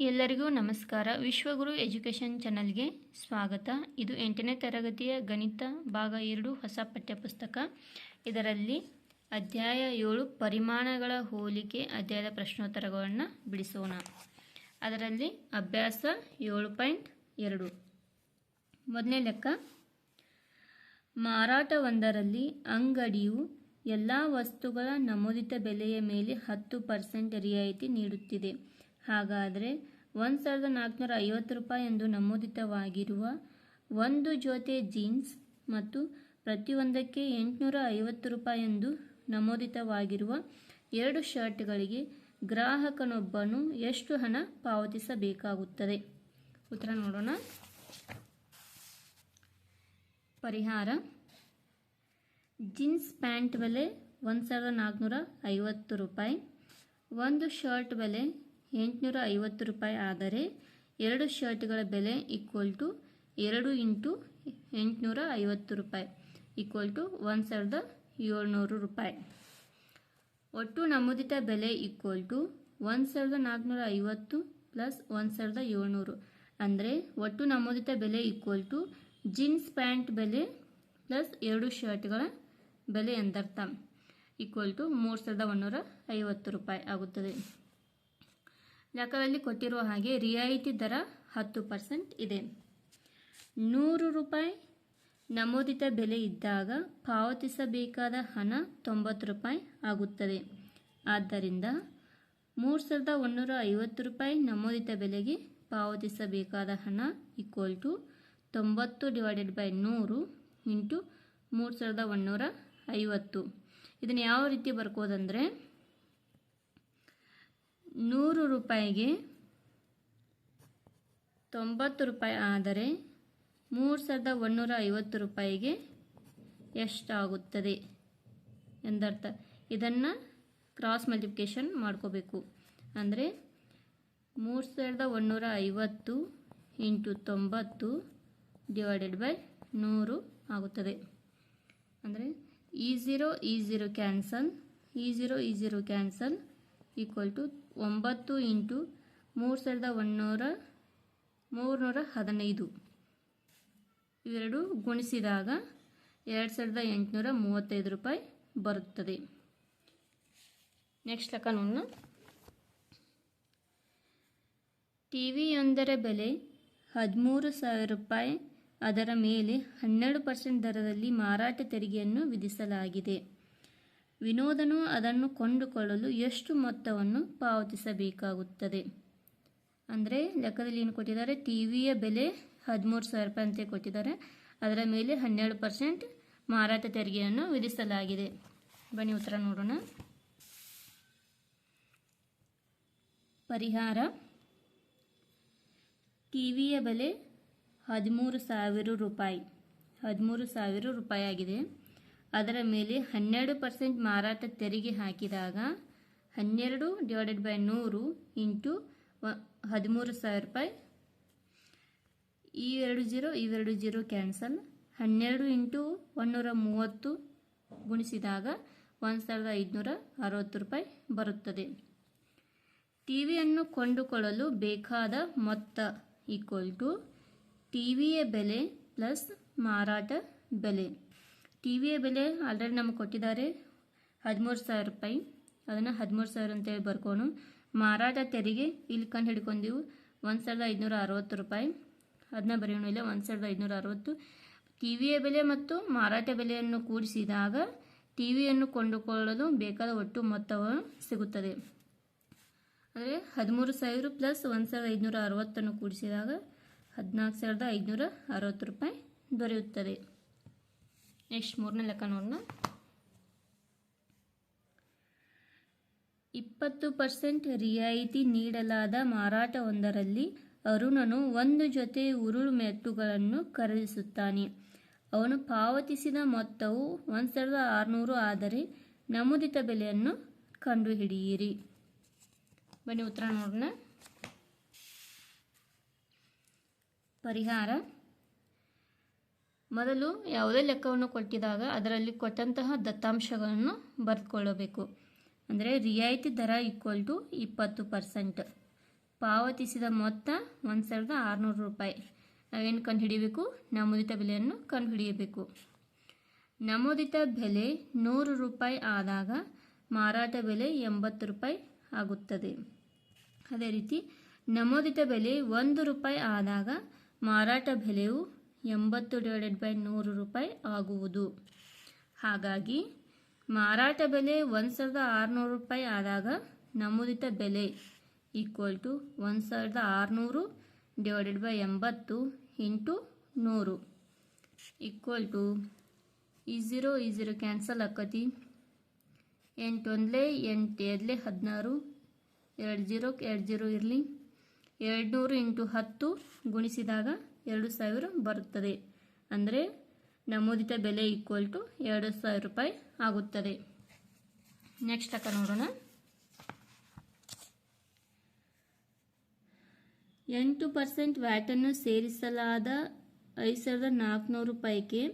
ಎಲ್ಲರಿಗೂ ನಮಸ್ಕಾರ. ವಿಶ್ವಗುರು ಎಜುಕೇಷನ್ ಚಾನಲ್ಗೆ ಸ್ವಾಗತ. ಇದು ಎಂಟನೇ ತರಗತಿಯ ಗಣಿತ ಭಾಗ ಎರಡು ಹೊಸ ಪಠ್ಯಪುಸ್ತಕ. ಇದರಲ್ಲಿ ಅಧ್ಯಾಯ ಏಳು ಪರಿಮಾಣಗಳ ಹೋಲಿಕೆ ಅಧ್ಯಾಯದ ಪ್ರಶ್ನೋತ್ತರಗಳನ್ನು ಬಿಡಿಸೋಣ. ಅದರಲ್ಲಿ ಅಭ್ಯಾಸ ಏಳು ಪಾಯಿಂಟ್ ಎರಡು. ಮೊದಲನೇ ಲೆಕ್ಕ. ಮಾರಾಟವೊಂದರಲ್ಲಿ ಅಂಗಡಿಯು ಎಲ್ಲ ವಸ್ತುಗಳ ನಮೂದಿತ ಬೆಲೆಯ ಮೇಲೆ ಹತ್ತು ಪರ್ಸೆಂಟ್ ರಿಯಾಯಿತಿ ನೀಡುತ್ತಿದೆ. ಹಾಗಾದರೆ ಒಂದು ಸಾವಿರದ ನಾಲ್ಕುನೂರ ಐವತ್ತು ರೂಪಾಯಿ ಎಂದು ನಮೂದಿತವಾಗಿರುವ ಒಂದು ಜೊತೆ ಜೀನ್ಸ್ ಮತ್ತು ಪ್ರತಿಯೊಂದಕ್ಕೆ ಎಂಟುನೂರ ಐವತ್ತು ರೂಪಾಯಿ ಎಂದು ನಮೂದಿತವಾಗಿರುವ ಎರಡು ಶರ್ಟ್ಗಳಿಗೆ ಗ್ರಾಹಕನೊಬ್ಬನು ಎಷ್ಟು ಹಣ ಪಾವತಿಸಬೇಕಾಗುತ್ತದೆ? ಉತ್ತರ ನೋಡೋಣ. ಪರಿಹಾರ. ಜೀನ್ಸ್ ಪ್ಯಾಂಟ್ ಬೆಲೆ ಒಂದು ಸಾವಿರದ ನಾಲ್ಕುನೂರ ಐವತ್ತು ರೂಪಾಯಿ. ಒಂದು ಶರ್ಟ್ ಬೆಲೆ ಎಂಟುನೂರ ಐವತ್ತು ರೂಪಾಯಿ ಆದರೆ ಎರಡು ಶರ್ಟ್ಗಳ ಬೆಲೆ ಈಕ್ವಲ್ ಟು ಎರಡು ಇಂಟು ಎಂಟುನೂರ ಐವತ್ತು ರೂಪಾಯಿ ಈಕ್ವಲ್ ಟು ಒಂದು ಸಾವಿರದ ಏಳ್ನೂರು ರೂಪಾಯಿ. ಒಟ್ಟು ನಮೂದಿತ ಬೆಲೆ ಈಕ್ವಲ್ ಟು ಒಂದು ಸಾವಿರದ ನಾಲ್ಕುನೂರ ಐವತ್ತು ಪ್ಲಸ್ ಒಂದು ಸಾವಿರದ ಏಳ್ನೂರು. ಅಂದರೆ ಒಟ್ಟು ನಮೂದಿತ ಬೆಲೆ ಈಕ್ವಲ್ ಟು ಜೀನ್ಸ್ ಪ್ಯಾಂಟ್ ಬೆಲೆ ಪ್ಲಸ್ ಎರಡು ಶರ್ಟ್ಗಳ ಬೆಲೆ ಎಂದರ್ಥ ಈಕ್ವಲ್ ಟು ಮೂರು ಸಾವಿರದ ಒಂದೂರ ಐವತ್ತು ರೂಪಾಯಿ ಆಗುತ್ತದೆ. ಲೆಕ್ಕದಲ್ಲಿ ಕೊಟ್ಟಿರುವ ಹಾಗೆ ರಿಯಾಯಿತಿ ದರ ಹತ್ತು ಪರ್ಸೆಂಟ್ ಇದೆ. ನೂರು ರೂಪಾಯಿ ನಮೂದಿತ ಬೆಲೆ ಇದ್ದಾಗ ಪಾವತಿಸಬೇಕಾದ ಹಣ ತೊಂಬತ್ತು ರೂಪಾಯಿ ಆಗುತ್ತದೆ. ಆದ್ದರಿಂದ ಮೂರು ಸಾವಿರದ ಒಂದೂರ ಐವತ್ತು ರೂಪಾಯಿ ನಮೂದಿತ ಬೆಲೆಗೆ ಪಾವತಿಸಬೇಕಾದ ಹಣ ಈಕ್ವಲ್ ಟು ತೊಂಬತ್ತು ಡಿವೈಡೆಡ್ ಬೈ ನೂರು ಇಂಟು ಮೂರು ಸಾವಿರದ ಒಂದೂರ ಐವತ್ತು. ಇದನ್ನು ಯಾವ ರೀತಿ ಬರ್ಕೋದಂದರೆ ನೂರು ರೂಪಾಯಿಗೆ ತೊಂಬತ್ತು ರೂಪಾಯಿ ಆದರೆ ಮೂರು ಸಾವಿರದ ಒಂದೂರ ಐವತ್ತು ರೂಪಾಯಿಗೆ ಎಷ್ಟಾಗುತ್ತದೆ ಎಂದರ್ಥ. ಇದನ್ನು ಕ್ರಾಸ್ ಮಲ್ಟಿಪ್ಲಿಕೇಶನ್ ಮಾಡ್ಕೋಬೇಕು. ಅಂದರೆ ಮೂರು ಸಾವಿರದ ಒಂದೂರ ಐವತ್ತು ಇಂಟು ತೊಂಬತ್ತು ಡಿವೈಡೆಡ್ ಬೈ ನೂರು ಆಗುತ್ತದೆ. ಅಂದರೆ ಈ ಝೀರೋ ಈ ಝೀರೋ ಕ್ಯಾನ್ಸಲ್ ಈ ಝೀರೋ ಈ ಝೀರೋ ಕ್ಯಾನ್ಸಲ್ ಈಕ್ವಲ್ ಟು ಒಂಬತ್ತು ಇಂಟು ಮೂರು ಸಾವಿರದ ಒಂದುನೂರ ಮೂರುನೂರ ಹದಿನೈದು. ಇವೆರಡು ಗುಣಿಸಿದಾಗ ಎರಡು ಸಾವಿರದ ಎಂಟುನೂರ ಮೂವತ್ತೈದು ರೂಪಾಯಿ ಬರುತ್ತದೆ. ನೆಕ್ಸ್ಟ್ ಲೆಕ್ಕ ನೋಡೋಣ. ಟಿ ವಿಯೊಂದರ ಬೆಲೆ ಹದಿಮೂರು ಸಾವಿರ ರೂಪಾಯಿ. ಅದರ ಮೇಲೆ ಹನ್ನೆರಡು ಪರ್ಸೆಂಟ್ ದರದಲ್ಲಿ ಮಾರಾಟ ತೆರಿಗೆಯನ್ನು ವಿಧಿಸಲಾಗಿದೆ. ವಿನೋದನು ಅದನ್ನು ಕೊಂಡುಕೊಳ್ಳಲು ಎಷ್ಟು ಮೊತ್ತವನ್ನು ಪಾವತಿಸಬೇಕಾಗುತ್ತದೆ? ಅಂದರೆ ಲೆಕ್ಕದಲ್ಲಿ ಏನು ಕೊಟ್ಟಿದ್ದಾರೆ? ಟಿ ವಿಯ ಬೆಲೆ ಹದಿಮೂರು ಸಾವಿರ ರೂಪಾಯಿ ಅಂತ ಕೊಟ್ಟಿದ್ದಾರೆ. ಅದರ ಮೇಲೆ ಹನ್ನೆರಡು ಪರ್ಸೆಂಟ್ ಮಾರಾಟ ತೆರಿಗೆಯನ್ನು ವಿಧಿಸಲಾಗಿದೆ. ಬನ್ನಿ ಉತ್ತರ ನೋಡೋಣ. ಪರಿಹಾರ. ಟಿ ವಿಯ ಬೆಲೆ ಹದಿಮೂರು ಸಾವಿರ ರೂಪಾಯಿ. ಹದಿಮೂರು ಸಾವಿರ ರೂಪಾಯಿ ಆಗಿದೆ. ಅದರ ಮೇಲೆ ಹನ್ನೆರಡು ಪರ್ಸೆಂಟ್ ಮಾರಾಟ ತೆರಿಗೆ ಹಾಕಿದಾಗ ಹನ್ನೆರಡು ಡಿವೈಡೆಡ್ ಬೈ ನೂರು ಇಂಟು ಹದಿಮೂರು ಸಾವಿರ ರೂಪಾಯಿ. ಈ ಎರಡು ಜೀರೋ ಇವೆರಡು ಜೀರೋ ಕ್ಯಾನ್ಸಲ್ ಹನ್ನೆರಡು ಇಂಟು ಒನ್ನೂರ ಮೂವತ್ತು ಗುಣಿಸಿದಾಗ ಒಂದು ಸಾವಿರದ ಐದುನೂರ ಅರವತ್ತು ರೂಪಾಯಿ ಬರುತ್ತದೆ. ಟಿ ವಿಯನ್ನು ಕೊಂಡುಕೊಳ್ಳಲು ಬೇಕಾದ ಮೊತ್ತ ಈಕ್ವಲ್ ಟು ಟಿ ವಿಯ ಬೆಲೆ ಪ್ಲಸ್ ಮಾರಾಟ ಬೆಲೆ. ಟಿ ವಿಯ ಬೆಲೆ ಆಲ್ರೆಡಿ ನಮಗೆ ಕೊಟ್ಟಿದ್ದಾರೆ ಹದಿಮೂರು ಸಾವಿರ ರೂಪಾಯಿ. ಅದನ್ನು ಹದಿಮೂರು ಸಾವಿರ ಅಂತೇಳಿ ಬರ್ಕೊಂಡು ಮಾರಾಟ ತೆರಿಗೆ ಇಲ್ಲಿ ಕಂಡು ಹಿಡ್ಕೊಂಡೆವು ಒಂದು ಸಾವಿರದ ಐದುನೂರ ಅರವತ್ತು ರೂಪಾಯಿ. ಅದನ್ನ ಬರೆಯೋಣ ಇಲ್ಲ ಒಂದು ಸಾವಿರದ ಐದುನೂರ ಅರವತ್ತು. ಟಿ ವಿಯ ಬೆಲೆ ಮತ್ತು ಮಾರಾಟ ಬೆಲೆಯನ್ನು ಕೂಡಿಸಿದಾಗ ಟಿ ವಿಯನ್ನು ಕೊಂಡುಕೊಳ್ಳಲು ಬೇಕಾದ ಒಟ್ಟು ಮೊತ್ತವು ಸಿಗುತ್ತದೆ. ಅಂದರೆ ಹದಿಮೂರು ಸಾವಿರ ಪ್ಲಸ್ ಒಂದು ಸಾವಿರದ ಐದುನೂರ ಅರವತ್ತನ್ನು ಕೂಡಿಸಿದಾಗ ಹದಿನಾಲ್ಕು ಸಾವಿರದ ಐದುನೂರ ಅರವತ್ತು ರೂಪಾಯಿ ದೊರೆಯುತ್ತದೆ. ನೆಕ್ಸ್ಟ್ ಮೂರನೇ ಲೆಕ್ಕ ನೋಡೋಣ. ಇಪ್ಪತ್ತು ಪರ್ಸೆಂಟ್ ರಿಯಾಯಿತಿ ನೀಡಲಾದ ಮಾರಾಟವೊಂದರಲ್ಲಿ ಅರುಣನು ಒಂದು ಜೊತೆ ಉರುಳು ಮೆಟ್ಟುಗಳನ್ನು ಖರೀದಿಸುತ್ತಾನೆ. ಅವನು ಪಾವತಿಸಿದ ಮೊತ್ತವು ಒಂದು ಸಾವಿರದ ಆರುನೂರು ಆದರೆ ನಮೂದಿತ ಬೆಲೆಯನ್ನು ಕಂಡುಹಿಡಿಯಿರಿ. ಬನ್ನಿ ಉತ್ತರ ನೋಡೋಣ. ಪರಿಹಾರ. ಮೊದಲು ಯಾವುದೇ ಲೆಕ್ಕವನ್ನು ಕೊಟ್ಟಿದಾಗ ಅದರಲ್ಲಿ ಕೊಟ್ಟಂತಹ ದತ್ತಾಂಶಗಳನ್ನು ಬರೆದುಕೊಳ್ಳಬೇಕು. ಅಂದರೆ ರಿಯಾಯಿತಿ ದರ ಈಕ್ವಲ್ ಟು ಇಪ್ಪತ್ತು ಪರ್ಸೆಂಟ್ ಪಾವತಿಸಿದ ಮೊತ್ತ ಒಂದು ಸಾವಿರದ ಆರುನೂರು ರೂಪಾಯಿ. ನಾವೇನು ಕಂಡುಹಿಡಿಯಬೇಕು? ನಮೂದಿತ ಬೆಲೆಯನ್ನು ಕಂಡುಹಿಡಿಯಬೇಕು. ನಮೂದಿತ ಬೆಲೆ ನೂರು ರೂಪಾಯಿ ಆದಾಗ ಮಾರಾಟ ಬೆಲೆ ಎಂಬತ್ತು ರೂಪಾಯಿ ಆಗುತ್ತದೆ. ಅದೇ ರೀತಿ ನಮೂದಿತ ಬೆಲೆ ಒಂದು ರೂಪಾಯಿ ಆದಾಗ ಮಾರಾಟ ಬೆಲೆಯು ಎಂಬತ್ತು ಡಿವೈಡೆಡ್ ಬೈ ನೂರು ರೂಪಾಯಿ ಆಗುವುದು. ಹಾಗಾಗಿ ಮಾರಾಟ ಬೆಲೆ ಒಂದು ಸಾವಿರದ ಆರುನೂರು ರೂಪಾಯಿ ಆದಾಗ ನಮೂದಿತ ಬೆಲೆ ಈಕ್ವಲ್ ಟು ಒಂದು ಸಾವಿರದ ಆರುನೂರು ಡಿವೈಡೆಡ್ ಬೈ ಎಂಬತ್ತು ಇಂಟು ನೂರು. ಈಕ್ವಲ್ ಟು ಈ ಝೀರೋ ಈ ಝೀರೋ ಕ್ಯಾನ್ಸಲ್ ಆಕತಿ. ಎಂಟು ಒಂದಲೇ ಎಂಟು, ಎರಡಲೇ ಹದಿನಾರು, ಎರಡು ಜೀರೋಕ್ಕೆ ಎರಡು ಜೀರೋ ಇರಲಿ. ಎರಡು ನೂರು ಇಂಟು ಹತ್ತು ಗುಣಿಸಿದಾಗ ಎರಡು ಸಾವಿರ ಬರುತ್ತದೆ. ಅಂದರೆ ನಮೂದಿತ ಬೆಲೆ ಈಕ್ವಲ್ ಟು ಎರಡು ಸಾವಿರ ರೂಪಾಯಿ ಆಗುತ್ತದೆ. ನೆಕ್ಸ್ಟ್ ಅಕ್ಕ ನೋಡೋಣ. ಎಂಟು ಪರ್ಸೆಂಟ್ ವ್ಯಾಟನ್ನು ಸೇರಿಸಲಾದ ಐದು ಸಾವಿರದ ನಾಲ್ಕುನೂರು ರೂಪಾಯಿಗೆ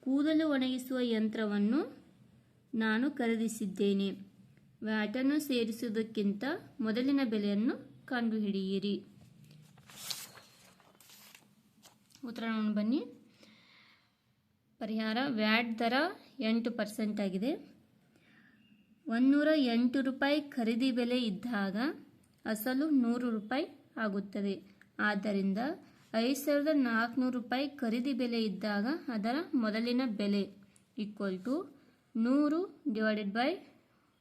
ಕೂದಲು ಒಣಗಿಸುವ ಯಂತ್ರವನ್ನು ನಾನು ಖರೀದಿಸಿದ್ದೇನೆ. ವ್ಯಾಟನ್ನು ಸೇರಿಸುವುದಕ್ಕಿಂತ ಮೊದಲಿನ ಬೆಲೆಯನ್ನು ಕಂಡುಹಿಡಿಯಿರಿ. ಉತ್ತರ ಬನ್ನಿ. ಪರಿಹಾರ ವ್ಯಾಟ್ ದರ ಎಂಟು ಪರ್ಸೆಂಟ್ ಆಗಿದೆ. ಒಂದೂರ ಎಂಟು ರೂಪಾಯಿ ಖರೀದಿ ಬೆಲೆ ಇದ್ದಾಗ ಅಸಲು ನೂರು ರೂಪಾಯಿ ಆಗುತ್ತದೆ. ಆದ್ದರಿಂದ ಐದು ಸಾವಿರದ ನಾಲ್ಕುನೂರು ರೂಪಾಯಿ ಖರೀದಿ ಬೆಲೆ ಇದ್ದಾಗ ಅದರ ಮೊದಲಿನ ಬೆಲೆ ಈಕ್ವಲ್ ಟು ನೂರು ಡಿವೈಡೆಡ್ ಬೈ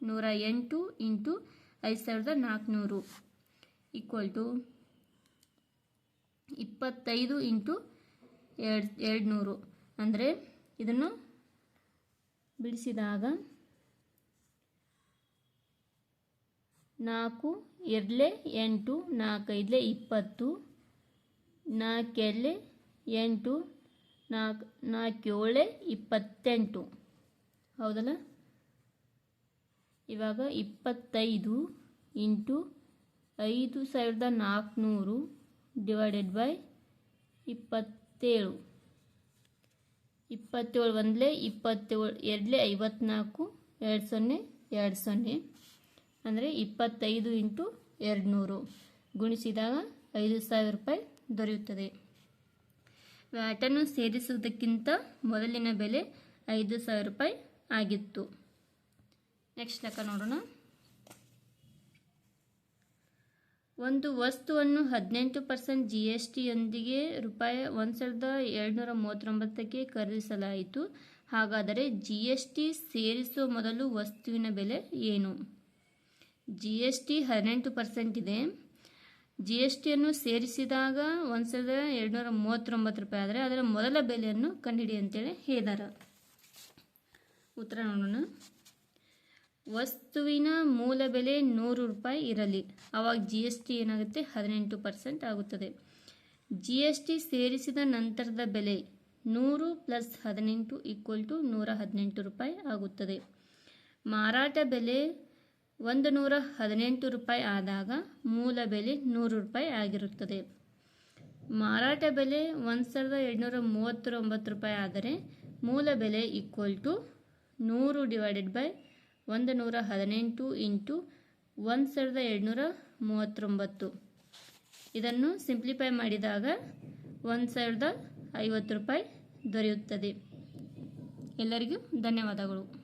ನೂರ ಎಂಟು ಇಂಟು ಐದು ಸಾವಿರದ ನಾಲ್ಕುನೂರು ಈಕ್ವಲ್ ಟು ಇಪ್ಪತ್ತೈದು ಇಂಟು ಎರಡು ಎರಡು ನೂರು ಅಂದರೆ ಇದನ್ನು ಬಿಡಿಸಿದಾಗ ನಾಲ್ಕು, ಎರಡಲೆ ಎಂಟು, ನಾಲ್ಕೈದಲೆ ಇಪ್ಪತ್ತು ನಾಲ್ಕೆರಲೆ ಎಂಟು, ನಾಲ್ಕು, ನಾಲ್ಕೇಳೆ ಇಪ್ಪತ್ತೆಂಟು. ಹೌದಲ್ಲ? ಇವಾಗ ಇಪ್ಪತ್ತೈದು ಇಂಟು ಐದು ಸಾವಿರದ ನಾಲ್ಕುನೂರು ಡಿವೈಡೆಡ್ ಬೈ ಇಪ್ಪತ್ತೇಳು. ಇಪ್ಪತ್ತೇಳು ಒಂದಲೇ ಇಪ್ಪತ್ತೇಳು, ಎರಡಲೇ ಐವತ್ನಾಲ್ಕು, ಎರಡು ಸೊನ್ನೆ ಎರಡು ಸೊನ್ನೆ. ಅಂದರೆ ಇಪ್ಪತ್ತೈದು ಇಂಟು ಎರಡು ನೂರು ಗುಣಿಸಿದಾಗ ಐದು ಸಾವಿರ ರೂಪಾಯಿ ದೊರೆಯುತ್ತದೆ. ವ್ಯಾಟನ್ನು ಸೇರಿಸುವುದಕ್ಕಿಂತ ಮೊದಲಿನ ಬೆಲೆ ಐದು ಸಾವಿರ ರೂಪಾಯಿ ಆಗಿತ್ತು. ನೆಕ್ಸ್ಟ್ ಲೆಕ್ಕ ನೋಡೋಣ. ಒಂದು ವಸ್ತುವನ್ನು ಹದಿನೆಂಟು ಪರ್ಸೆಂಟ್ ಜಿ ಎಸ್ ಟಿಯೊಂದಿಗೆ ರೂಪಾಯಿ ಒಂದು ಸಾವಿರದ ಏಳ್ನೂರ ಮೂವತ್ತೊಂಬತ್ತಕ್ಕೆ ಖರೀದಿಸಲಾಯಿತು. ಹಾಗಾದರೆ ಜಿ ಎಸ್ ಟಿ ಸೇರಿಸುವ ಮೊದಲು ವಸ್ತುವಿನ ಬೆಲೆ ಏನು? ಜಿ ಎಸ್ ಟಿ ಹದಿನೆಂಟು ಪರ್ಸೆಂಟ್ ಇದೆ. ಜಿ ಎಸ್ ಟಿಯನ್ನು ಸೇರಿಸಿದಾಗ ಒಂದು ಸಾವಿರದ ಏಳ್ನೂರ ಮೂವತ್ತೊಂಬತ್ತು ರೂಪಾಯಿ ಆದರೆ ಅದರ ಮೊದಲ ಬೆಲೆಯನ್ನು ಕಂಡುಹಿಡಿ ಅಂತೇಳಿ ಹೇಳಿದಾರೆ ಉತ್ತರ ನೋಡೋಣ. ವಸ್ತುವಿನ ಮೂಲ ಬೆಲೆ ನೂರು ರೂಪಾಯಿ ಇರಲಿ. ಆವಾಗ ಜಿ ಎಸ್ ಟಿ ಏನಾಗುತ್ತೆ? ಹದಿನೆಂಟು ಪರ್ಸೆಂಟ್ ಆಗುತ್ತದೆ. ಜಿ ಎಸ್ ಟಿ ಸೇರಿಸಿದ ನಂತರದ ಬೆಲೆ ನೂರು ಪ್ಲಸ್ ಹದಿನೆಂಟು ಈಕ್ವಲ್ ಟು ನೂರ ಹದಿನೆಂಟು ರೂಪಾಯಿ ಆಗುತ್ತದೆ. ಮಾರಾಟ ಬೆಲೆ ಒಂದು ನೂರ ಹದಿನೆಂಟು ರೂಪಾಯಿ ಆದಾಗ ಮೂಲ ಬೆಲೆ ನೂರು ರೂಪಾಯಿ ಆಗಿರುತ್ತದೆ. ಮಾರಾಟ ಬೆಲೆ ಒಂದು ಸಾವಿರದ ಎರಡುನೂರ ಮೂವತ್ತೊಂಬತ್ತು ರೂಪಾಯಿ ಆದರೆ ಮೂಲ ಬೆಲೆ ಈಕ್ವಲ್ ಟು ನೂರು ಡಿವೈಡೆಡ್ ಬೈ ಒಂದು ನೂರ ಹದಿನೆಂಟು ಇಂಟು ಒಂದು ಸಾವಿರದ ಎರಡುನೂರ ಮೂವತ್ತೊಂಬತ್ತು ಇದನ್ನು ಸಿಂಪ್ಲಿಫೈ ಮಾಡಿದಾಗ ಒಂದು ಸಾವಿರದ ಐವತ್ತು ರೂಪಾಯಿ ದೊರೆಯುತ್ತದೆ. ಎಲ್ಲರಿಗೂ ಧನ್ಯವಾದಗಳು.